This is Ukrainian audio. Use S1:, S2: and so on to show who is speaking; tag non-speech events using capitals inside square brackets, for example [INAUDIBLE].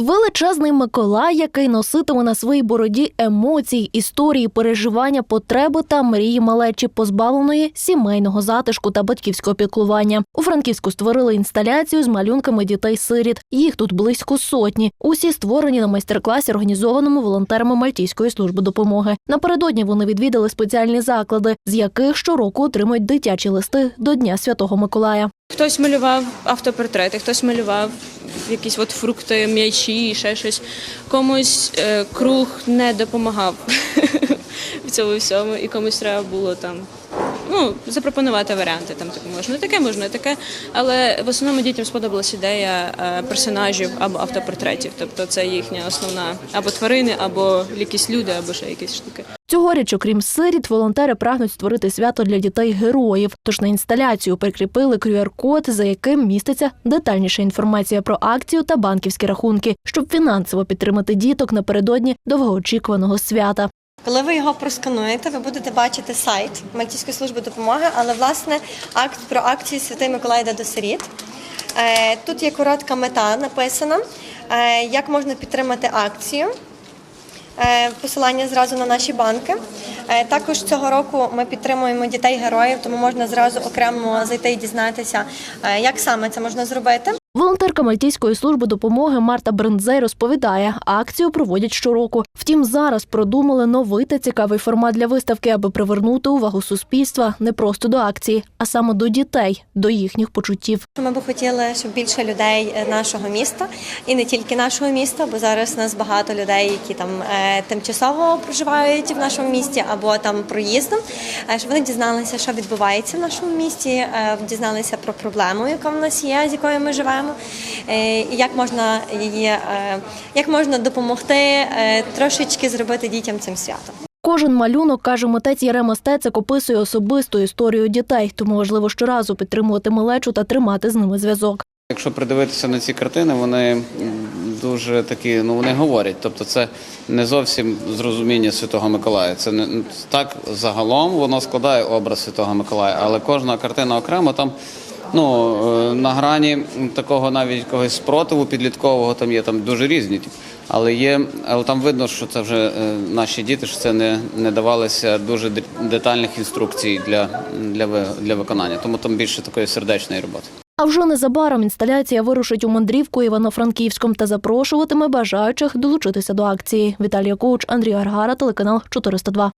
S1: Величезний Миколай, який носитиме на своїй бороді емоцій, історії, переживання, потреби та мрії малечі, позбавленої сімейного затишку та батьківського піклування. У Франківську створили інсталяцію з малюнками дітей-сиріт. Їх тут близько сотні. Усі створені на майстер-класі, організованому волонтерами Мальтійської служби допомоги. Напередодні вони відвідали спеціальні заклади, з яких щороку отримують дитячі листи до Дня Святого Миколая.
S2: Хтось малював автопортрети, хтось малював якісь от фрукти, м'ячі, ще щось. Комусь е, круг не допомагав [LAUGHS] в цьому всьому, і комусь треба було там. Ну, запропонувати варіанти там таке можна, таке можна, таке. Але в основному дітям сподобалась ідея е, персонажів або автопортретів. Тобто це їхня основна або тварини, або якісь люди, або ще якісь штуки.
S1: Цьогоріч, окрім сиріт, волонтери прагнуть створити свято для дітей-героїв. Тож на інсталяцію прикріпили QR-код, за яким міститься детальніша інформація про акцію та банківські рахунки, щоб фінансово підтримати діток напередодні довгоочікуваного свята.
S3: Коли ви його проскануєте, ви будете бачити сайт Мальтійської служби допомоги, але власне акт про акцію Святий Миколай до сиріт. Е, Тут є коротка мета написана, е, як можна підтримати акцію. Е, Посилання зразу на наші банки. Також цього року ми підтримуємо дітей-героїв, тому можна зразу окремо зайти і дізнатися, як саме це можна зробити.
S1: Волонтерка Мальтійської служби допомоги Марта Брендзей розповідає, акцію проводять щороку. Втім, зараз продумали новий та цікавий формат для виставки, аби привернути увагу суспільства не просто до акції, а саме до дітей, до їхніх почуттів.
S3: Ми би хотіли, щоб більше людей нашого міста і не тільки нашого міста, бо зараз у нас багато людей, які там е, тимчасово проживають в нашому місті або там проїздом. е, Щоб вони дізналися, що відбувається в нашому місті, е, дізналися про проблему, яка в нас є, з якою ми живемо, е, і як можна її, е, як можна допомогти е, трошечки зробити дітям цим святом.
S1: Кожен малюнок, каже митець Ярема Стецик, описує особисту історію дітей, тому важливо щоразу підтримувати малечу та тримати з ними зв'язок.
S4: Якщо придивитися на ці картини, вони дуже такі, ну вони говорять. Тобто, це не зовсім зрозуміння Святого Миколая. Це не так загалом воно складає образ Святого Миколая, але кожна картина окремо там. Ну е, на грані такого навіть якогось спротиву підліткового там є там дуже різні. Але є, але там видно, що це вже е, наші діти, що це не, не давалося дуже де- детальних інструкцій для, для, для виконання. Тому там більше такої сердечної роботи.
S1: А вже незабаром інсталяція вирушить у мандрівку Івано-Франківськом та запрошуватиме бажаючих долучитися до акції. Віталія Коуч, Андрій Аргара, телеканал 402.